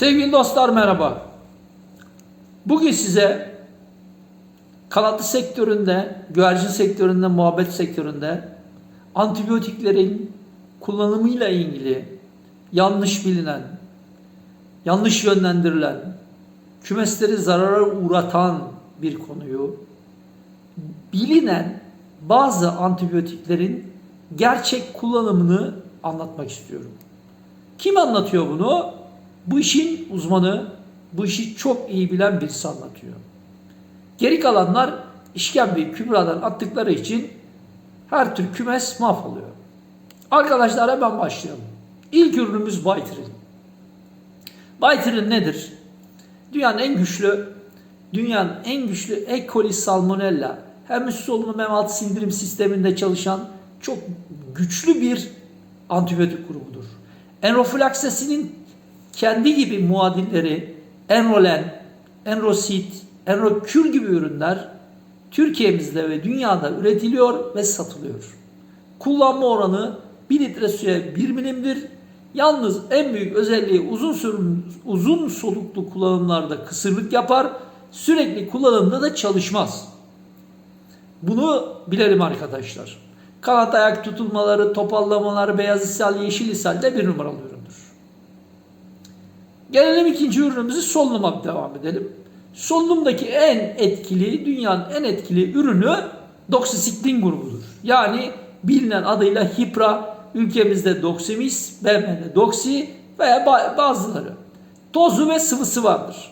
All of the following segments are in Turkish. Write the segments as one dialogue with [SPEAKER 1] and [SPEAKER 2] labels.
[SPEAKER 1] Sevgili dostlar merhaba. Bugün size kanatlı sektöründe, güvercin sektöründe, muhabbet sektöründe antibiyotiklerin kullanımıyla ilgili yanlış bilinen, yanlış yönlendirilen, kümesleri zarara uğratan bir konuyu bilinen bazı antibiyotiklerin gerçek kullanımını anlatmak istiyorum. Kim anlatıyor bunu? Bu işin uzmanı, bu işi çok iyi bilen birisi anlatıyor. Geri kalanlar işkembeyi kübradan attıkları için her tür kümes mahvoluyor. Arkadaşlar hemen başlayalım. İlk ürünümüz Baytrin. Baytrin nedir? Dünyanın en güçlü, dünyanın en güçlü E. coli salmonella hem üst solunum hem alt sindirim sisteminde çalışan çok güçlü bir antibiyotik grubudur. Enroflaksesinin kendi gibi muadilleri Enrolen, Enrosit, Enrokür gibi ürünler Türkiye'mizde ve dünyada üretiliyor ve satılıyor. Kullanma oranı 1 litre suya 1 milimdir. Yalnız en büyük özelliği uzun sürüm, uzun soluklu kullanımlarda kısırlık yapar. Sürekli kullanımda da çalışmaz. Bunu bilelim arkadaşlar. Kanat ayak tutulmaları, topallamalar, beyaz ishal, yeşil ishal de bir numaralı üründür. Gelelim ikinci ürünümüzü solunuma devam edelim. Solunumdaki en etkili, dünyanın en etkili ürünü doksisiklin grubudur. Yani bilinen adıyla Hipra, ülkemizde Doximis, BM'de Doxi veya bazıları. Tozu ve sıvısı vardır.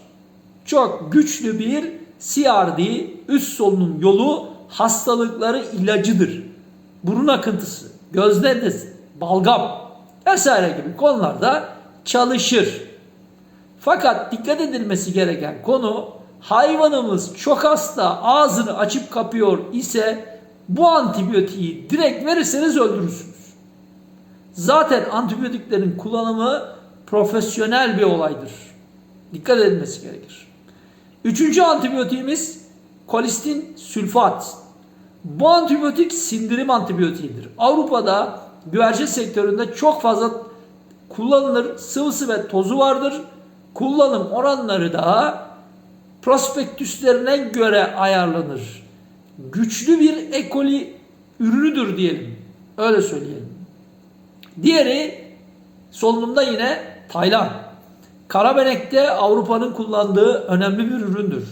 [SPEAKER 1] Çok güçlü bir CRD, üst solunum yolu hastalıkları ilacıdır. Burun akıntısı, göz nedesi, balgam vesaire gibi konularda çalışır. Fakat dikkat edilmesi gereken konu hayvanımız çok hasta ağzını açıp kapıyor ise bu antibiyotiği direkt verirseniz öldürürsünüz. Zaten antibiyotiklerin kullanımı profesyonel bir olaydır. Dikkat edilmesi gerekir. Üçüncü antibiyotiğimiz kolistin sülfat. Bu antibiyotik sindirim antibiyotiğidir. Avrupa'da güvercin sektöründe çok fazla kullanılır. Sıvısı ve tozu vardır. Kullanım oranları da prospektüslerine göre ayarlanır. Güçlü bir ekoli ürünüdür diyelim. Öyle söyleyelim. Diğeri solunumda yine Taylan. Karabenek'te Avrupa'nın kullandığı önemli bir üründür.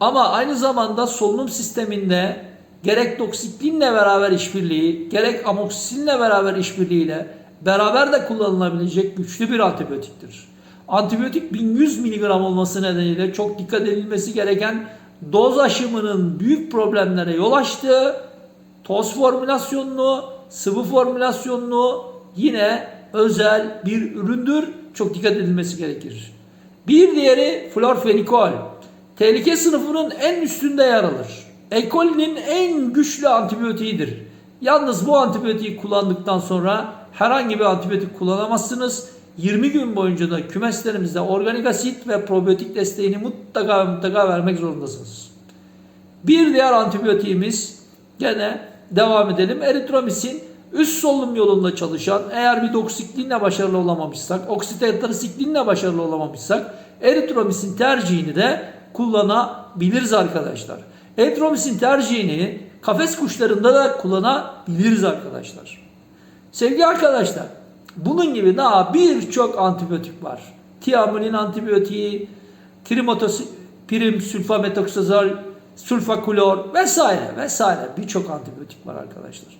[SPEAKER 1] Ama aynı zamanda solunum sisteminde gerek doksiklinle beraber işbirliği, gerek amoksisinle beraber işbirliğiyle beraber de kullanılabilecek güçlü bir antibiyotiktir. Antibiyotik 1100 mg olması nedeniyle çok dikkat edilmesi gereken doz aşımının büyük problemlere yol açtığı toz formülasyonlu, sıvı formülasyonlu yine özel bir üründür. Çok dikkat edilmesi gerekir. Bir diğeri florfenikol. Tehlike sınıfının en üstünde yer alır. E. coli'nin en güçlü antibiyotiğidir. Yalnız bu antibiyotiği kullandıktan sonra herhangi bir antibiyotik kullanamazsınız. 20 gün boyunca da kümeslerimizde organik asit ve probiyotik desteğini mutlaka mutlaka vermek zorundasınız. Bir diğer antibiyotiğimiz gene devam edelim. Eritromisin üst solunum yolunda çalışan eğer bir doksiklinle başarılı olamamışsak, oksitetrasiklinle başarılı olamamışsak eritromisin tercihini de kullanabiliriz arkadaşlar. Eritromisin tercihini kafes kuşlarında da kullanabiliriz arkadaşlar. Sevgili arkadaşlar, bunun gibi daha birçok antibiyotik var. Tiamulin antibiyotiği, trimatopirim, sulfametokrazol, sulfakulor vesaire vesaire birçok antibiyotik var arkadaşlar.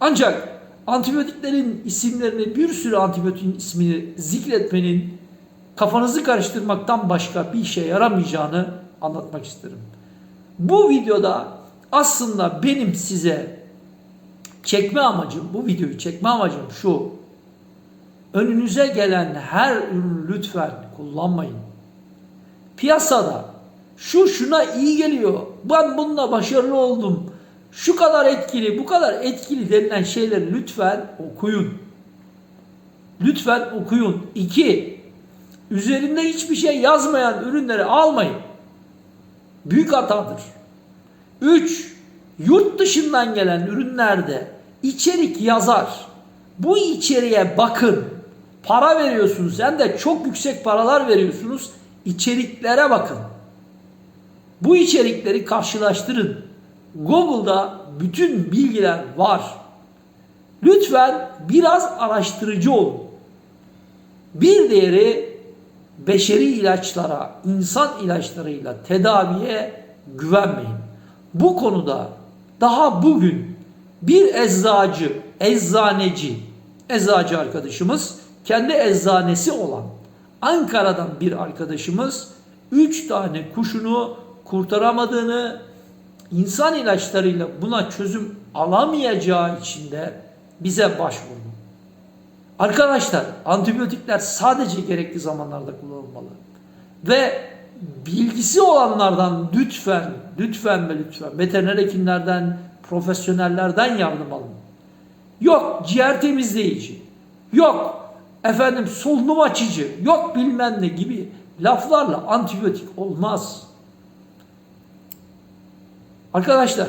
[SPEAKER 1] Ancak antibiyotiklerin isimlerini bir sürü antibiyotiğin ismini zikretmenin kafanızı karıştırmaktan başka bir işe yaramayacağını anlatmak isterim. Bu videoda aslında benim size çekme amacım, bu videoyu çekme amacım şu. Önünüze gelen her ürünü lütfen kullanmayın. Piyasada şu şuna iyi geliyor. Ben bununla başarılı oldum. Şu kadar etkili, bu kadar etkili denilen şeyleri lütfen okuyun. Lütfen okuyun. İki, üzerinde hiçbir şey yazmayan ürünleri almayın. Büyük hatadır. Üç, yurt dışından gelen ürünlerde içerik yazar. Bu içeriğe bakın. para veriyorsunuz hem de çok yüksek paralar veriyorsunuz. İçeriklere bakın. Bu içerikleri karşılaştırın. Google'da bütün bilgiler var. Lütfen biraz araştırıcı olun. Bir diğeri beşeri ilaçlara, insan ilaçlarıyla tedaviye güvenmeyin. Bu konuda daha bugün bir eczacı, eczaneci, eczacı arkadaşımız kendi eczanesi olan Ankara'dan bir arkadaşımız 3 tane kuşunu kurtaramadığını, insan ilaçlarıyla buna çözüm alamayacağı için de bize başvurdu. Arkadaşlar antibiyotikler sadece gerekli zamanlarda kullanılmalı. Ve bilgisi olanlardan lütfen, lütfen ve lütfen veteriner hekimlerden, profesyonellerden yardım alın. Yok ciğer temizleyici, yok efendim solunum açıcı, yok bilmem ne gibi laflarla antibiyotik olmaz. Arkadaşlar,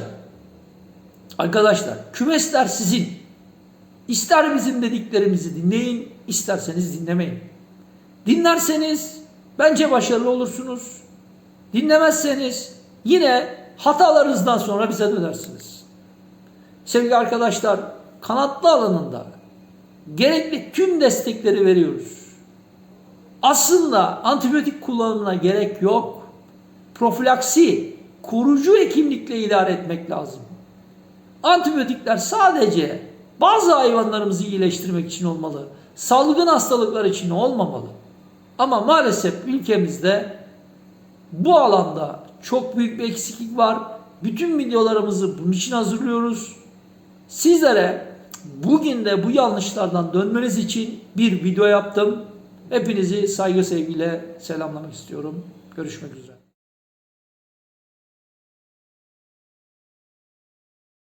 [SPEAKER 1] arkadaşlar kümesler sizin. İster bizim dediklerimizi dinleyin, isterseniz dinlemeyin. Dinlerseniz bence başarılı olursunuz. Dinlemezseniz yine hatalarınızdan sonra bize dönersiniz. Sevgili arkadaşlar, kanatlı alanında gerekli tüm destekleri veriyoruz. Aslında antibiyotik kullanımına gerek yok. Profilaksi, koruyucu hekimlikle idare etmek lazım. Antibiyotikler sadece bazı hayvanlarımızı iyileştirmek için olmalı. Salgın hastalıklar için olmamalı. Ama maalesef ülkemizde bu alanda çok büyük bir eksiklik var. Bütün videolarımızı bunun için hazırlıyoruz. Sizlere bugün de bu yanlışlardan dönmeniz için bir video yaptım. Hepinizi saygı sevgiyle selamlamak istiyorum. Görüşmek üzere.